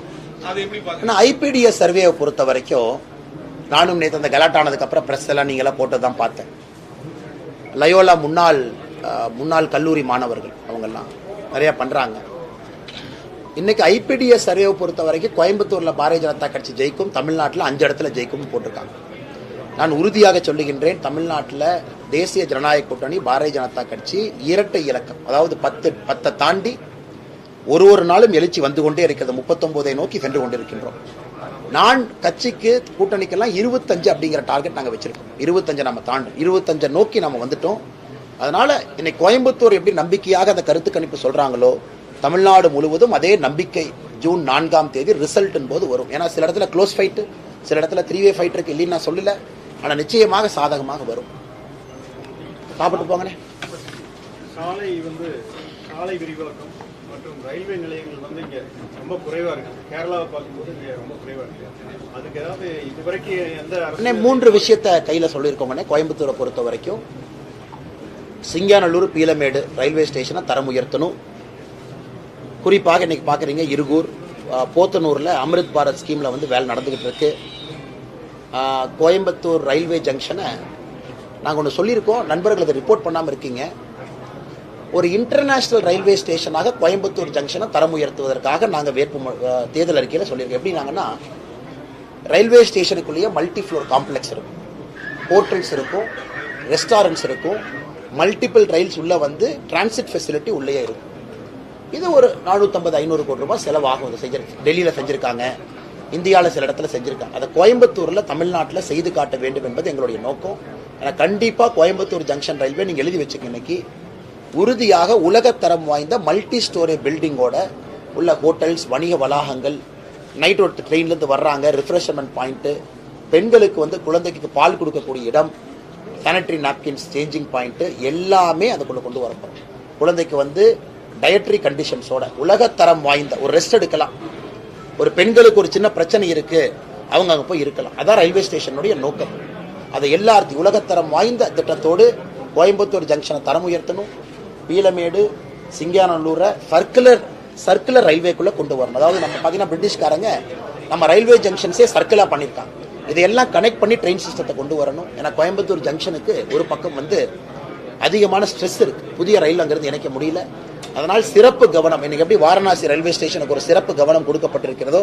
அது எப்படி ஆனால் ஐபிடிஎஸ் சர்வேயை பொறுத்த வரைக்கும் நானும் நேற்று அந்த கலாட்டானதுக்கு அப்புறம் ப்ரெஸ் எல்லாம் நீங்களாம் போட்டு தான் பார்த்தேன். லயோலா முன்னாள் முன்னாள் கல்லூரி மாணவர்கள் அவங்கெல்லாம். நிறைய பண்றாங்க. இன்னைக்கு ஐபிடிஎஸ் சர்வே பொறுத்த வரைக்கும் கோயம்புத்தூர்ல பாரதிய ஜனதா கட்சி ஜெயிக்கும் தமிழ்நாட்டில் அஞ்சு இடத்துல ஜெயிக்கும்னு போட்டிருக்காங்க. நான் உறுதியாக சொல்லுகின்றேன் தமிழ்நாட்டில் தேசிய ஜனநாயக கூட்டணி பாரதிய ஜனதா கட்சி இரட்டை இலக்கம் அதாவது பத்து பத்தை தாண்டி ஒரு ஒரு நாளும் எழுச்சி வந்து கொண்டே இருக்கிறது. முப்பத்தொன்பதை நோக்கி சென்று கொண்டிருக்கின்றோம். நான் கட்சிக்கு கூட்டணிக்கெல்லாம் இருபத்தஞ்சு அப்படிங்கிற டார்கெட் நாங்கள் வச்சிருக்கோம். இருபத்தஞ்சை நம்ம தாண்டும் இருபத்தஞ்சை நோக்கி நம்ம வந்துட்டோம். அதனால இன்னைக்கு கோயம்புத்தூர் எப்படி நம்பிக்கையாக அந்த கருத்து கணிப்பு சொல்றாங்களோ தமிழ்நாடு முழுவதும் அதே நம்பிக்கை ஜூன் நான்காம் தேதி ரிசல்ட் போது வரும். ஏன்னா சில இடத்துல க்ளோஸ் ஃபைட்டு சில இடத்துல த்ரீ வே ஃபைட் இருக்கு இல்லைன்னு நான் சொல்லல. ஆனா நிச்சயமாக சாதகமாக வரும். சாப்பிட்டு போங்கண்ணே சாலை வந்து சாலை விரிவாக்கம் மற்றும் ரயில்வே நிலையங்கள் வந்து இங்க ரொம்ப குறைவா இருக்கு. கேரளாவை பார்க்கும்போது இங்க ரொம்ப குறைவா இருக்கு. அதுக்கு ஏதாவது இதுவரைக்கும் எந்த அண்ணே அரசு மூன்று விஷயத்த கையில சொல்லியிருக்கோங்கண்ணே கோயம்புத்தூரை பொறுத்த வரைக்கும் சிங்காநல்லூர் பீலமேடு ரயில்வே ஸ்டேஷனை தரம் உயர்த்தணும். குறிப்பாக இன்றைக்கி பார்க்குறீங்க இருகூர் போத்தனூரில் அமிர்த் பாரத் ஸ்கீமில் வந்து வேலை நடந்துக்கிட்டு இருக்கு. கோயம்புத்தூர் ரயில்வே ஜங்ஷனை நாங்கள் ஒன்று சொல்லியிருக்கோம். நண்பர்கள் அதை ரிப்போர்ட் பண்ணாமல் இருக்கீங்க. ஒரு இன்டர்நேஷ்னல் ரயில்வே ஸ்டேஷனாக கோயம்புத்தூர் ஜங்ஷனை தரம் உயர்த்துவதற்காக நாங்கள் வேட்பு தேர்தல் அறிக்கையில் சொல்லியிருக்கோம். எப்படி நாங்கன்னா ரயில்வே ஸ்டேஷனுக்குள்ளேயே மல்டி ஃப்ளோர் காம்ப்ளெக்ஸ் இருக்கும். ஹோட்டல்ஸ் இருக்கும் ரெஸ்டாரண்ட்ஸ் இருக்கும். மல்டிபிள் ரயில்ஸ் உள்ளே வந்து டிரான்சிட் ஃபெசிலிட்டி உள்ளேயே இருக்கும். இது ஒரு நானூற்றம்பது ஐநூறு கோடி ரூபாய் செலவாகும். இதை செஞ்சிருக்கு டெல்லியில் செஞ்சிருக்காங்க. இந்தியாவில் சில இடத்துல செஞ்சுருக்காங்க. அதை கோயம்புத்தூரில் தமிழ்நாட்டில் செய்து காட்ட வேண்டும் என்பது எங்களுடைய நோக்கம். ஆனால் கண்டிப்பாக கோயம்புத்தூர் ஜங்ஷன் ரயில்வே நீங்கள் எழுதி வச்சுக்க இன்னைக்கு. உறுதியாக உலகத்தரம் வாய்ந்த மல்டி ஸ்டோரி பில்டிங்கோட உள்ள ஹோட்டல்ஸ் வணிக வளாகங்கள் நைட் ஒரு ட்ரெயின்லேருந்து வர்றாங்க ரிஃப்ரெஷ்மெண்ட் பாயிண்ட்டு பெண்களுக்கு வந்து குழந்தைக்கு பால் கொடுக்கக்கூடிய இடம் சானிட்டரி நாப்கின்ஸ் சேஞ்சிங் பாயிண்ட்டு எல்லாமே அதுக்குள்ளே கொண்டு வரப்போம் குழந்தைக்கு வந்து டயட்ரி கண்டிஷன்ஸோட உலகத்தரம் வாய்ந்த ஒரு ரெஸ்ட் எடுக்கலாம். ஒரு பெண்களுக்கு ஒரு சின்ன பிரச்சனை இருக்கு அவங்க அங்கே போய் இருக்கலாம். அதான் ரயில்வே ஸ்டேஷனுடைய நோக்கம். அதை எல்லாத்தையும் உலகத்தரம் வாய்ந்த திட்டத்தோடு கோயம்புத்தூர் ஜங்ஷனை தரம் உயர்த்தணும். பீலமேடு சிங்கானல்லூரை சர்க்குலர் சர்க்குலர் ரயில்வேக்குள்ளே கொண்டு வரணும். அதாவது நம்ம பார்த்தீங்கன்னா பிரிட்டிஷ்காரங்க நம்ம ரயில்வே ஜங்ஷன்ஸே சர்க்கிளா பண்ணியிருக்காங்க. இதையெல்லாம் கனெக்ட் பண்ணி ட்ரெயின் சிஸ்டத்தை கொண்டு வரணும். ஏன்னா கோயம்புத்தூர் ஜங்ஷனுக்கு ஒரு பக்கம் வந்து அதிகமான ஸ்ட்ரெஸ் இருக்கு. புதிய ரயில் அங்கிருந்து இணைக்க முடியல. அதனால் சிறப்பு கவனம் இன்னைக்கு எப்படி வாரணாசி ரயில்வே ஸ்டேஷனுக்கு ஒரு சிறப்பு கவனம் கொடுக்கப்பட்டிருக்கிறதோ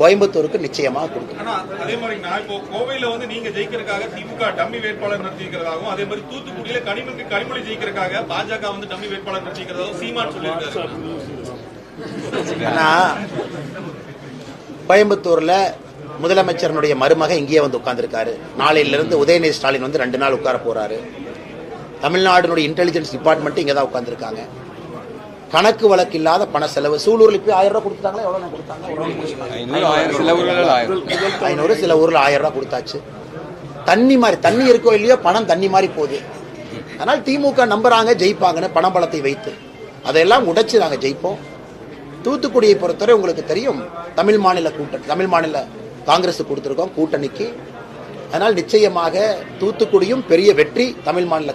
கோயம்புத்தூருக்கு நிச்சயமாக கொடுக்கும் அதே மாதிரி நான் இப்போ கோவையில வந்து நீங்க ஜெயிக்கிறதுக்காக திமுக டம்மி வேட்பாளர் நிறுத்திக்கிறதாகவும் அதே மாதிரி தூத்துக்குடியில கனிமொழி கனிமொழி ஜெயிக்கிறதுக்காக பாஜக வந்து டம்மி வேட்பாளர் நிறுத்திக்கிறதாகவும் சீமான் சொல்லியிருக்காரு. ஆனா கோயம்புத்தூர்ல முதலமைச்சரனுடைய மருமக இங்கேயே வந்து உட்கார்ந்திருக்காரு. நாளையிலிருந்து உதயநிதி ஸ்டாலின் வந்து ரெண்டு நாள் உட்கார போறாரு. தமிழ்நாடுனுடைய இன்டெலிஜென்ஸ் டிபார்ட்மெண்ட் இங்க தான் உட்கார்ந்திருக்காங்க. கணக்கு வழக்கு இல்லாத பண செலவு. சூலூர்ல போய் ஆயிரம் ரூபாய் கொடுத்தாங்களா கொடுத்தாங்க? ஐநூறு சில ஊர்ல ஆயிரம். ரூபாய் கொடுத்தாச்சு. தண்ணி மாதிரி தண்ணி இருக்கோ இல்லையோ பணம் தண்ணி மாதிரி போகுது. அதனால் திமுக நம்புறாங்க ஜெயிப்பாங்கன்னு பணம் பலத்தை வைத்து. அதையெல்லாம் உடைச்சு நாங்க ஜெயிப்போம். தூத்துக்குடியை பொறுத்தவரை உங்களுக்கு தெரியும் தமிழ் மாநில கூட்டணி தமிழ் மாநில காங்கிரஸ் கொடுத்திருக்கோம் கூட்டணிக்கு. அதனால் நிச்சயமாக தூத்துக்குடியும் பெரிய வெற்றி தமிழ் மாநில